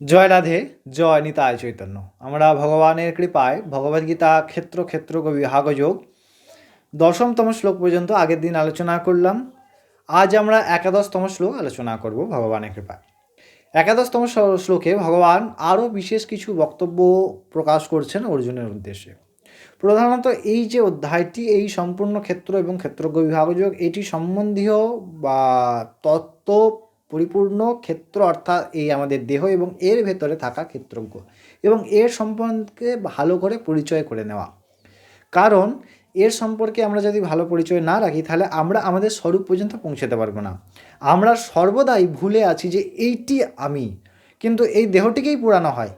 জয় রাধে, জয় নিতায় চৈতন্য। আমরা ভগবানের কৃপায় ভগবদ্গীতা ক্ষেত্র ক্ষেত্র বিভাগযোগ দশমতম শ্লোক পর্যন্ত আগের দিন আলোচনা করলাম। আজ আমরা একাদশতম শ্লোক আলোচনা করব ভগবানের কৃপায়। একাদশতম শ্লোকে ভগবান আরও বিশেষ কিছু বক্তব্য প্রকাশ করছেন অর্জুনের উদ্দেশ্যে। প্রধানত এই যে অধ্যায়টি, এই সম্পূর্ণ ক্ষেত্র এবং ক্ষেত্রজ্ঞ বিভাগযোগ এটি সম্বন্ধীয় বা তত্ত্ব পরিপূর্ণ ক্ষেত্র অর্থাৎ এই আমাদের দেহ এবং এর ভেতরে থাকা ক্ষেত্রজ্ঞ এবং এর সম্পর্কে ভালো করে পরিচয় করে নেওয়া। কারণ এর সম্পর্কে আমরা যদি ভালো পরিচয় না রাখি, তাহলে আমরা আমাদের স্বরূপ পর্যন্ত পৌঁছাতে পারব না। আমরা সর্বদাই ভুলে আছি যে এইটি আমি, কিন্তু এই দেহটিকেই পুরানো হয়।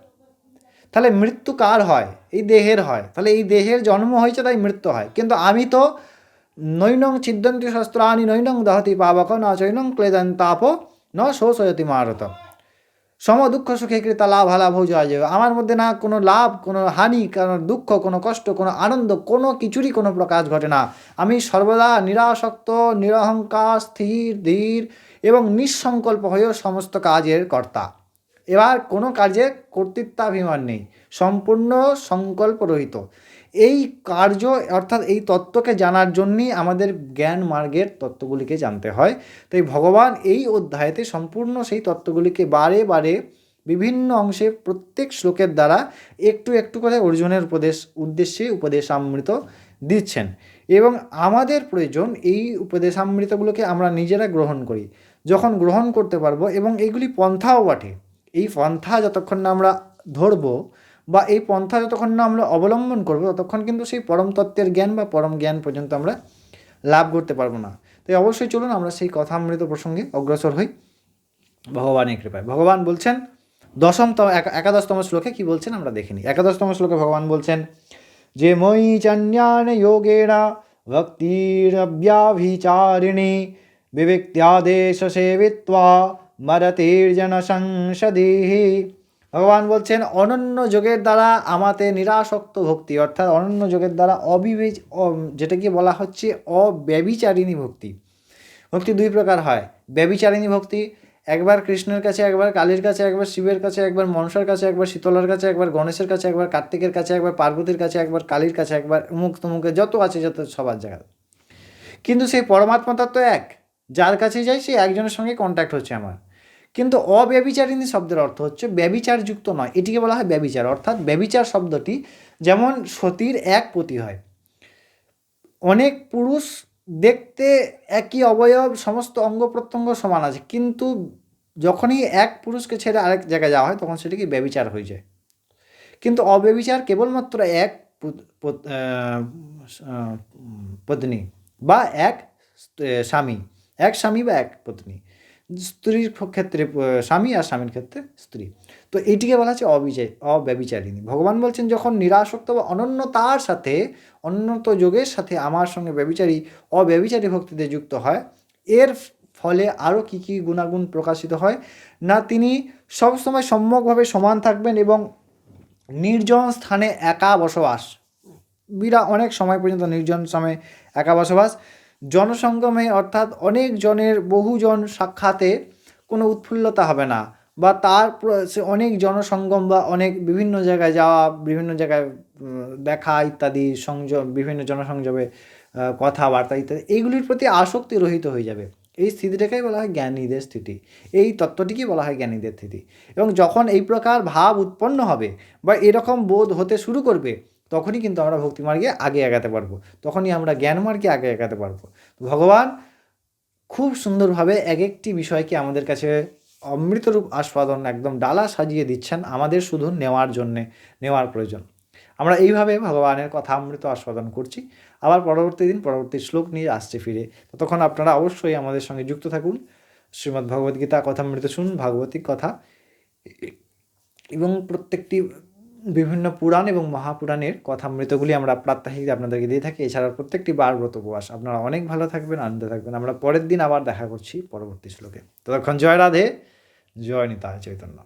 তাহলে মৃত্যু কার হয়? এই দেহের হয়। তাহলে এই দেহের জন্ম হয়েছে, তাই মৃত্যু হয়। কিন্তু আমি তো নৈনং ছিদ্দন্তি শস্ত্রাণি নৈনং দহতি পাবক না চৈনং ক্লেদন তাপ ন শোষয়তি মারত। সম দুঃখ সুখে কৃতা লাভ লাভ জয় জয়। আমার মধ্যে না কোনো লাভ, কোনো হানি, কোনো দুঃখ, কোনো কষ্ট, কোনো আনন্দ, কোনো কিছুরই কোনো প্রকাশ ঘটে না। আমি সর্বদা নিরাসক্ত, নিরহংকার, স্থির, ধীর এবং নিঃসংকল্প হয়েও সমস্ত কাজের কর্তা। এবার কোনো কাজে কর্তৃত্বাভিমান নেই। সম্পূর্ণ সংকল্প রহিত এই কার্য, অর্থাৎ এই তত্ত্বকে জানার জন্যই আমাদের জ্ঞান মার্গের তত্ত্বগুলিকে জানতে হয়। তাই ভগবান এই অধ্যায়তে সম্পূর্ণ সেই তত্ত্বগুলিকে বারে বারে বিভিন্ন অংশে প্রত্যেক শ্লোকের দ্বারা একটু একটু করে অর্জুনের উপদেশ, উদ্দেশ্যে উপদেশামৃত দিচ্ছেন। এবং আমাদের প্রয়োজন এই উপদেশামৃতগুলোকে আমরা নিজেরা গ্রহণ করি, যখন গ্রহণ করতে পারব এবং এইগুলি পন্থাও বটে। এই পন্থা যতক্ষণ না আমরা ধরবো বা এই পন্থা যতক্ষণ না আমরা অবলম্বন করব, ততক্ষণ কিন্তু সেই পরম তত্ত্বের জ্ঞান বা পরম জ্ঞান পর্যন্ত আমরা লাভ করতে পারব না। তাই অবশ্যই চলুন আমরা সেই কথামৃত প্রসঙ্গে অগ্রসর হই। ভগবানের কৃপায়। ভগবান বলছেন, দশমতম, একা- একাদশতম শ্লোকে কি বলছেন আমরা দেখিনি একাদশতম শ্লোকে ভগবান বলছেন, যে মই চান্যান যোগেরা ভক্তিরব্যাভিচারিণী বিবিক্ত্যাদেশ সেবিত্বা মরতির্জন সংসদিহি ভগবান বলছেন, অনন্য যোগের দ্বারা আমাতে নিরাসক্ত ভক্তি অর্থাৎ অনন্য যোগের দ্বারা অবিবেচ যেটাকে বলা হচ্ছে অব্যবিচারিণী ভক্তি। ভক্তি দুই প্রকার হয়, ব্যবিচারিণী ভক্তি, একবার কৃষ্ণের কাছে, একবার কালীর কাছে, একবার শিবের কাছে, একবার মনসার কাছে, একবার শীতলার কাছে, একবার গণেশের কাছে, একবার কার্তিকের কাছে, একবার পার্বতীর কাছে, একবার কালীর কাছে, একবার মুখ তমুকে যত আছে যত সবার জায়গায় কিন্তু সেই পরমাত্মা তত্ত্ব এক, যার কাছে যাই সেই একজনের সঙ্গে কন্ট্যাক্ট হচ্ছে আমার। কিন্তু অব্যবিচারিণী শব্দের অর্থ হচ্ছে ব্যবিচারযুক্ত নয়। এটিকে বলা হয় ব্যবিচার। অর্থাৎ ব্যবিচার শব্দটি যেমন সতীর এক পতি হয়, অনেক পুরুষ দেখতে একই অবয়ব, সমস্ত অঙ্গ প্রত্যঙ্গ সমান আছে, কিন্তু যখনই এক পুরুষকে ছেড়ে আরেক জায়গায় যাওয়া হয়, তখন সেটাকে ব্যবিচার হয়ে যায়। কিন্তু অব্যবিচার কেবলমাত্র এক পত্নী বা এক স্বামী এক স্বামী বা এক পত্নী। স্ত্রীর ক্ষেত্রে স্বামী আর স্বামীর ক্ষেত্রে স্ত্রী। তো এইটিকে বলা হচ্ছে অবিচার অব্যবিচারিণী। ভগবান বলছেন, যখন নিরাসক্ত বা অনন্যতার সাথে, অনন্ত যোগের সাথে আমার সঙ্গে ব্যবিচারী, অব্যবিচারী ভক্তিতে যুক্ত হয়, এর ফলে আরও কী কী গুণাগুণ প্রকাশিত হয়? না, তিনি সবসময় সম্যকভাবে সমান থাকবেন এবং নির্জন স্থানে একা বসবাস। বিরা অনেক সময় পর্যন্ত নির্জন সময়ে একা বসবাস। জনসঙ্গমে অর্থাৎ অনেক জনের বহুজন সাক্ষাতে কোনো উৎফুল্লতা হবে না বা তার অনেক জনসঙ্গম বা অনেক বিভিন্ন জায়গায় যাওয়া, বিভিন্ন জায়গায় দেখা ইত্যাদি সংযম, বিভিন্ন জনসংযোগে কথাবার্তা ইত্যাদি, এইগুলির প্রতি আসক্তি রহিত হয়ে যাবে। এই স্থিতিটাকেই বলা হয় জ্ঞানীদের স্থিতি। এই তত্ত্বটিকেই বলা হয় জ্ঞানীদের স্থিতি। এবং যখন এই প্রকার ভাব উৎপন্ন হবে বা এরকম বোধ হতে শুরু করবে তখনই কিন্তু আমরা ভক্তি মার্গে আগে এগাতে পারব। তখনই আমরা জ্ঞান মার্গে আগে এগাতে পারব। ভগবান খুব সুন্দরভাবে এক একটি বিষয়কে আমাদের কাছে অমৃতরূপ আস্বাদন একদম ডালা সাজিয়ে দিচ্ছেন আমাদের শুধু নেওয়ার জন্যে, নেওয়ার প্রয়োজন। আমরা এইভাবে ভগবানের কথা অমৃত আস্বাদন করছি। আবার পরবর্তী দিন, পরবর্তী শ্লোক নিয়ে আসছে ফিরে। ততক্ষণ আপনারা অবশ্যই আমাদের সঙ্গে যুক্ত থাকুন। শ্রীমদ্ ভগবদ্গীতা কথামৃত শুনুন ভাগবতিক কথা। এবং প্রত্যেকটি বিভিন্ন পুরাণ এবং মহাপুরাণের কথা মৃতগুলি আমরা প্রাত্যহিক আপনাদেরকে দিয়ে থাকি। এছাড়া প্রত্যেকটি বার ব্রত উপবাস। আপনারা অনেক ভালো থাকবেন, আনন্দে থাকবেন। আমরা পরের দিন আবার দেখা করছি পরবর্তী শ্লোকে। ততক্ষণ জয় রাধে, জয় নিতা চৈতন্য।